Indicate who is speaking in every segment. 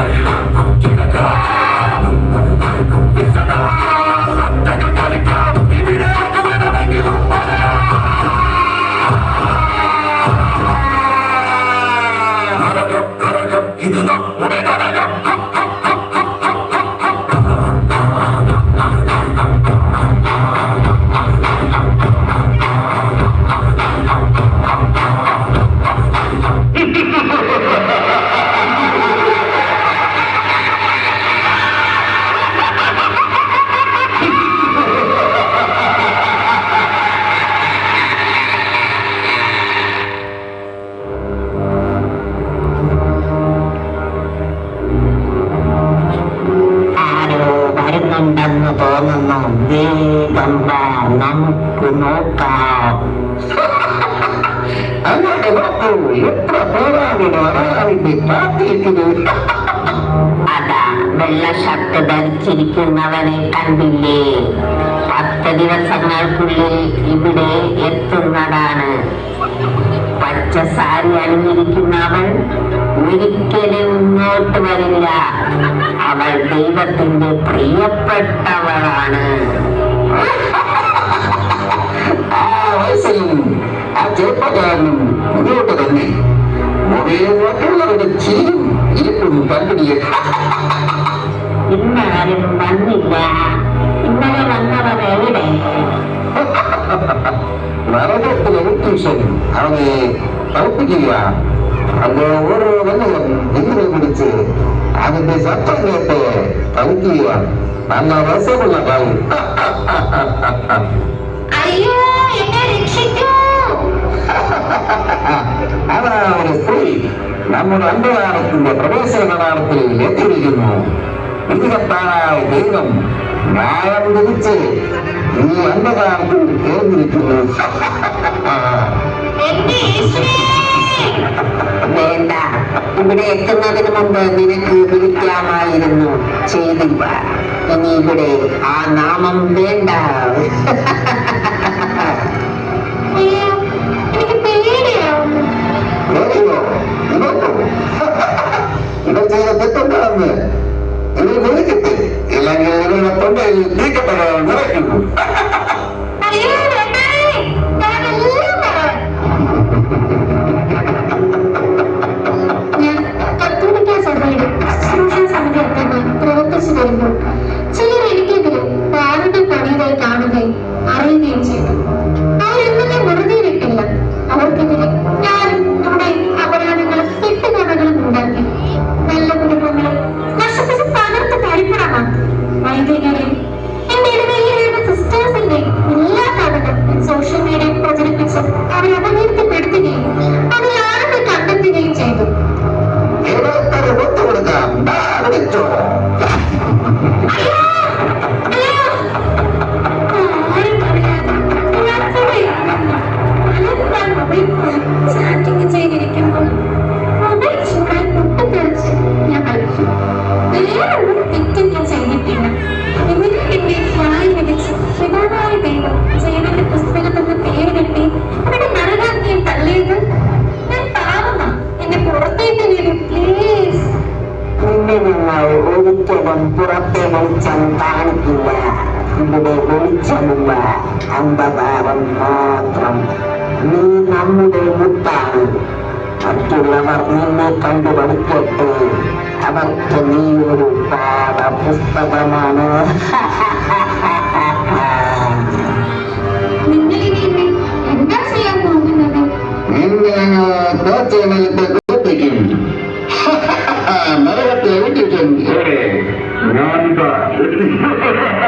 Speaker 1: ആരോ വെള്ള ഷർട്ട് ധരിച്ചിരിക്കുന്നവനെ കണ്ടില്ലേ പത്ത് ദിവസങ്ങൾക്കുള്ളിൽ ഇവിടെ എത്തുന്നതാണ് പച്ച സാരി അണിഞ്ഞിരിക്കുന്നവൾ ഒരിക്കലും ഇങ്ങോട്ട് വരില്ല അവൾ ദൈവത്തിന്റെ പ്രിയപ്പെട്ടവളാണ്
Speaker 2: ಆಸೆಯನ್ನು ಆ ಜೋಪಾಗಳನ್ನು ಮುಡಿಯೂಟದಲ್ಲಿ ஒரே
Speaker 1: ஓட்டுள்ளவருடைய சீரும் இருக்கும் கண்டுபிடிய இன்னும்
Speaker 2: வந்தில்ல இன்னும் வந்தவரை விட வரதத்தில் எதிர்த்து அவனை தப்பிக்கிறா அந்த ஒரு வெள்ளம் எதிரை பிடிச்சு அதனுடைய நல்ல ரசம்
Speaker 3: உள்ள காலம் ஐயோ
Speaker 2: അതാ ഒരു സ്ത്രീ. നമ്മുടെ അന്തരാളത്തിന്റെ പ്രവേശന കവാടത്തിൽ എത്തിയിരിക്കുന്നു. വിധികത്താനായ ദൈവം ന്യായം തിരിച്ച് ഈ അന്ധകാരത്തിൽ
Speaker 3: യേശുവേ
Speaker 1: വേണ്ട. ഇവിടെ എത്തുന്നതിന് മുമ്പ് നിനക്ക് വിളിക്കാമായിരുന്നു. ചെയ്തില്ല. ഇനി ഇവിടെ ആ നാമം വേണ്ട.
Speaker 3: எத்தொண்டாங்க எனக்கு ஒதுக்கிட்டு இல்லைங்க என்னோட தொண்டை நீக்கப்பட நடக்கணும் அந்த பாவம் மாத்திரம் நீ நம்முடைய முத்தாடு மற்றுள்ளவர் நின்னை கண்டு படிக்கட்டு அதற்கு நீ ஒரு பாட
Speaker 2: புஸ்தகமான நரகத்தை விட்டுட்டேன் நான்தான்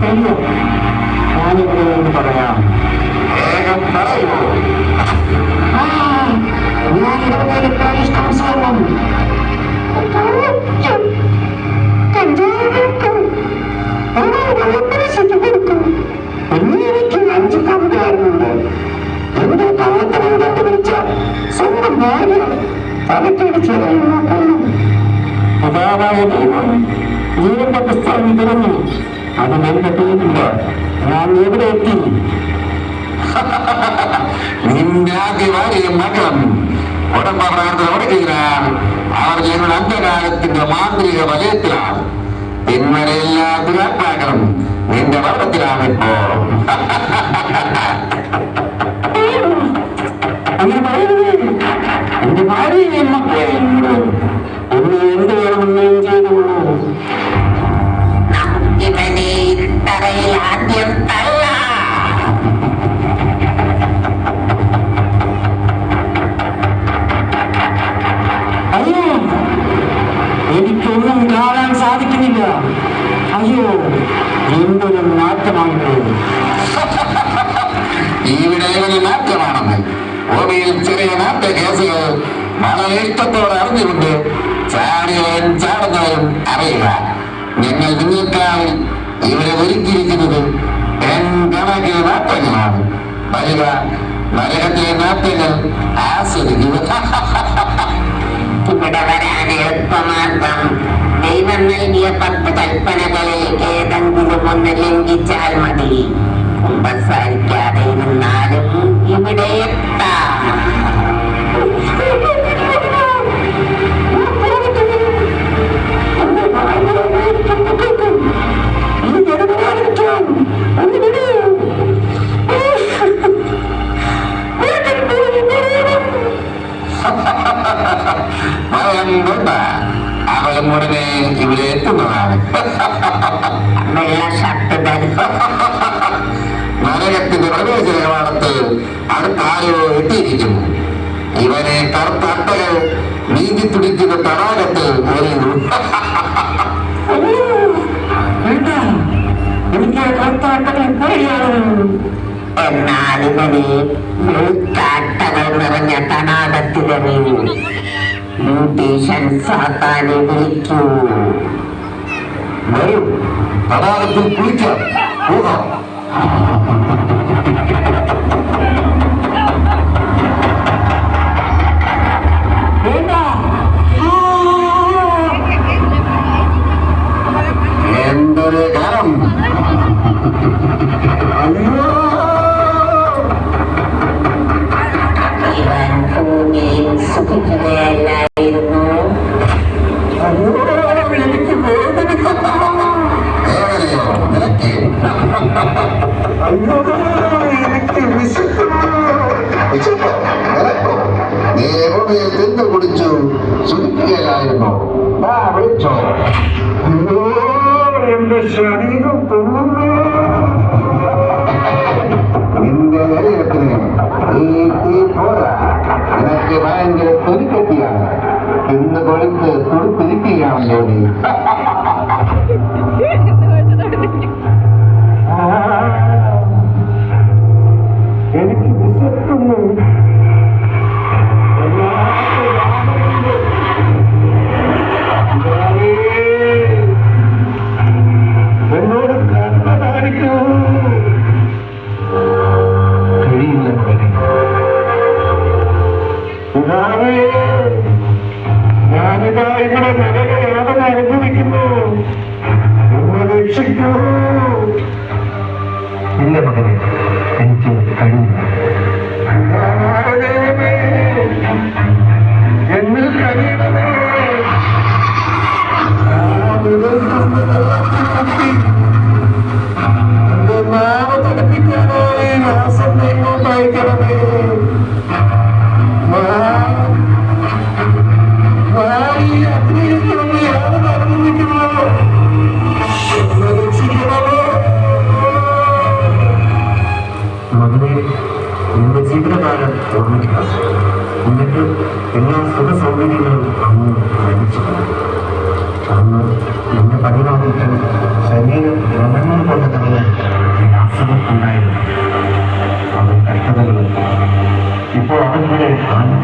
Speaker 3: അയ്യോ
Speaker 1: ഞാനിവിടെ പറയാം.
Speaker 2: വേഗം പറയൂ.
Speaker 1: ആ, ഞാനിവിടെ കള്ളത്തരം കണ്ടുപിടിച്ച സ്വന്തം ഭാര്യ തലക്കടിച്ചത് പിതാവായ ദൈവം
Speaker 2: ఏ ప్రతిష్టా విగ్రహము అది నన్ను టూపులో నా మీద
Speaker 1: ఎత్తి நின்னாக்குவார் என் மகன். உடம்பாடுறவர் செய்கிறார் அவர் எங்கள் அந்த காலத்துக்கு மாந்திரிக வலயத்தினார் பின்வரை எல்லாத்துக்கும் பார்க்கணும் இந்த வருடத்தில் அமைப்போம் എന്തൊരു നാറ്റമാണ്
Speaker 2: ഇവിടെ ഇവന് മാറ്റമാണെന്ന്. ഭൂമിയിൽ ചെറിയ മാറ്റ കേസുകൾ വളരെ ഇഷ്ടത്തോടെ അറിഞ്ഞുകൊണ്ട് ചാടിയവൻ ചാടുന്നവരും അറിയുക. ഞങ്ങൾ നിങ്ങൾക്കായി ഇവിടെ ഒരുക്കിയിരിക്കുന്നത് കണക്കിന് മാറ്റങ്ങളാണ്. വരിക നരകത്തിലെ മാറ്റങ്ങൾ ആസ്വദിക്കുക.
Speaker 1: ഇവിടെ വരാൻ എളുപ്പമാർഗം. ദൈവം നൽകിയ പത്ത് കൽപ്പനകളിൽ ഏതെങ്കിലും ഒന്ന് ലംഘിച്ചാൽ മതി കുമ്പസാരിക്കാതെ ഇരുന്നാലും ഇവിടെ എത്താം
Speaker 2: ഭയം വേണ്ട അവളും ഉടനെ ഇവിടെ എത്തുന്നതാണ്.
Speaker 1: വെള്ള ഷർട്ട്
Speaker 2: നരകത്തിന്റെ അടുത്ത ആരോ എത്തിയിരിക്കുന്നു ഇവനെ കറുത്ത അട്ടകൾ നീന്തി തുടിക്കുന്ന തടാകത്ത് എറിയുന്നു.
Speaker 1: എനിക്ക് എന്നാൽ ഇവനെ വെളുത്താട്ടകൾ നിറഞ്ഞ beautician
Speaker 2: mutation setan itu Bayu,
Speaker 1: pada
Speaker 2: waktu kuliah,
Speaker 1: bukan. Endure ഭൂമിയിൽ
Speaker 2: തിന്നു കുടിച്ചു സുഖിക്കുകയായിരുന്നു വാ വിളിച്ചോ
Speaker 1: അയ്യോ എന്റെ ശരീരം പൊങ്ങുന്നു
Speaker 2: നിന്റെ ശരീരത്തിന് ഈ തീ പോരാ നിനക്ക് ഭയങ്കര തൊലിക്കെട്ടിയാണ് തിന്ന് കൊഴുത്ത് തുടുപ്പിരിക്കുകയാണല്ലോ നീ ഇല്ല മകനെ എനിക്ക് കഴിയില്ല
Speaker 1: ദൈവമേ, എന്നിൽ കഴിയണമേ ഞാൻ ഇതെന്തെന്ന് വെള്ളത്തിൽ മുക്കി
Speaker 4: സുഖ സൗകര്യങ്ങളും അന്ന് ലഭിച്ചു അന്ന് എന്റെ പതിനാറിട്ട് ശരീരം രോഗങ്ങൾ കൊണ്ട് തന്നെ അസുഖം ഉണ്ടായിരുന്നു. അവൻ കഷ്ടതകളും ഇപ്പോൾ അവൻ ഇവിടെ ആനന്ദിക്കുകയാണ്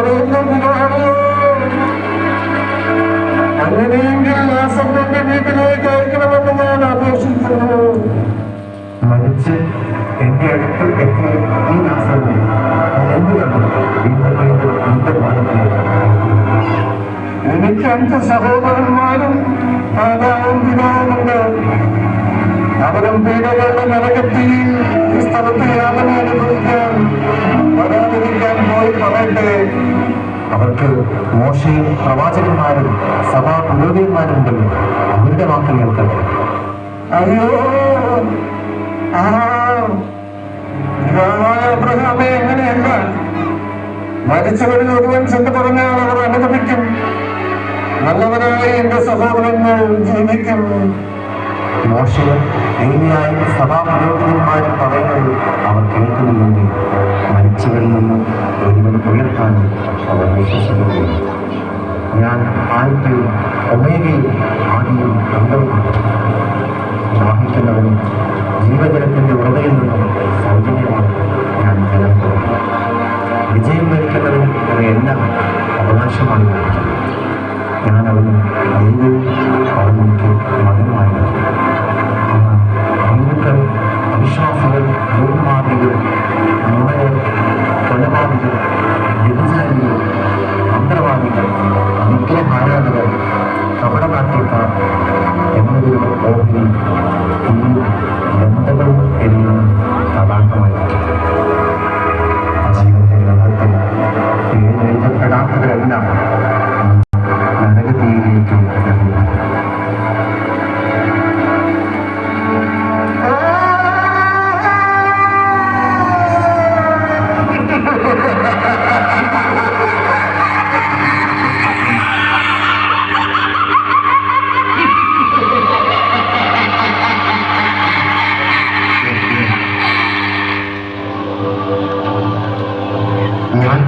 Speaker 4: അങ്ങനെ അങ്ങനെയെങ്കിൽ ആ സ്വന്തന്റെ വീട്ടിലേക്ക് അയക്കണമെന്ന് ഞാൻ അപേക്ഷിക്കുന്നു മരിച്ച് എന്റെ അടുത്ത് എനിക്ക് അഞ്ച് സഹോദരന്മാരും മാതാവും പിതാവുമുണ്ട് അവരും പീഡകളുടെ നരകത്തിൽ ഈ സ്ഥലത്ത് യാതന അനുഭവിക്കാൻ മോശയും പ്രവാചകന്മാരും സഭാ പുരോഹിതന്മാരും ഉണ്ടല്ലോ അവരുടെ വാക്ക് കേൾക്കട്ടെ മരിച്ചവരിൽ ഒരുവൻ ചെന്ന് പറഞ്ഞാൽ അവർ അനുഗമിക്കും. നല്ലവനായി എന്റെ സഹോദരങ്ങൾ ജീവിക്കും. മോശവും സഭാ പുരോഹിതന്മാരും പറയുന്നത് അവർ കേൾക്കുന്നില്ലെങ്കിൽ മരിച്ചവരിൽ നിന്ന് ഒരുവൻ ഉയർത്താനും അവർ വിശ്വസിക്കുന്നു ഞാൻ ആദ്യത്തെയും ഒമേഗയും ആദ്യവും അന്തവുമാണ് ദാഹിക്കുന്നവനും ജീവജലത്തിന്റെ ഉറവയിൽ നിന്നും സൗജന്യമാണ് ഞാൻ ജലം കൊടുക്കും വിജയം വരിക്കുന്നവൻ അവയെല്ലാം അവകാശമായി ഞാൻ. അവന് ദൈവവും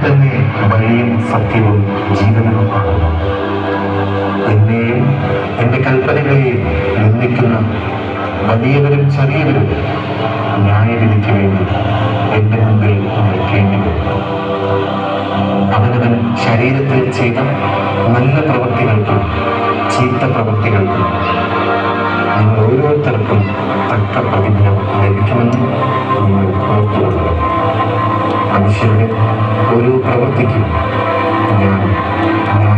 Speaker 4: തന്നെ വഴിയും സത്യവും ജീവനുമാണ് എന്നെയും എന്റെ കൽപ്പനകളെയും നിന്ദിക്കുന്ന വലിയവരും ചെറിയവരും ന്യായവിധിക്ക് വേണ്ടി എന്റെ മുമ്പിൽ നിൽക്കേണ്ടി വരും. അവനവൻ ശരീരത്തിൽ ചെയ്ത നല്ല പ്രവൃത്തികൾക്കും ചീത്ത പ്രവൃത്തികൾക്കും നിങ്ങൾ ഓരോരുത്തർക്കും തക്ക പ്രതിജ്ഞ ലഭിക്കുമെന്ന് നിങ്ങൾ ഓർത്തുകൊള്ളുക. മനുഷ്യരുടെ ഓരോ പ്രവർത്തിക്കും. ഞാൻ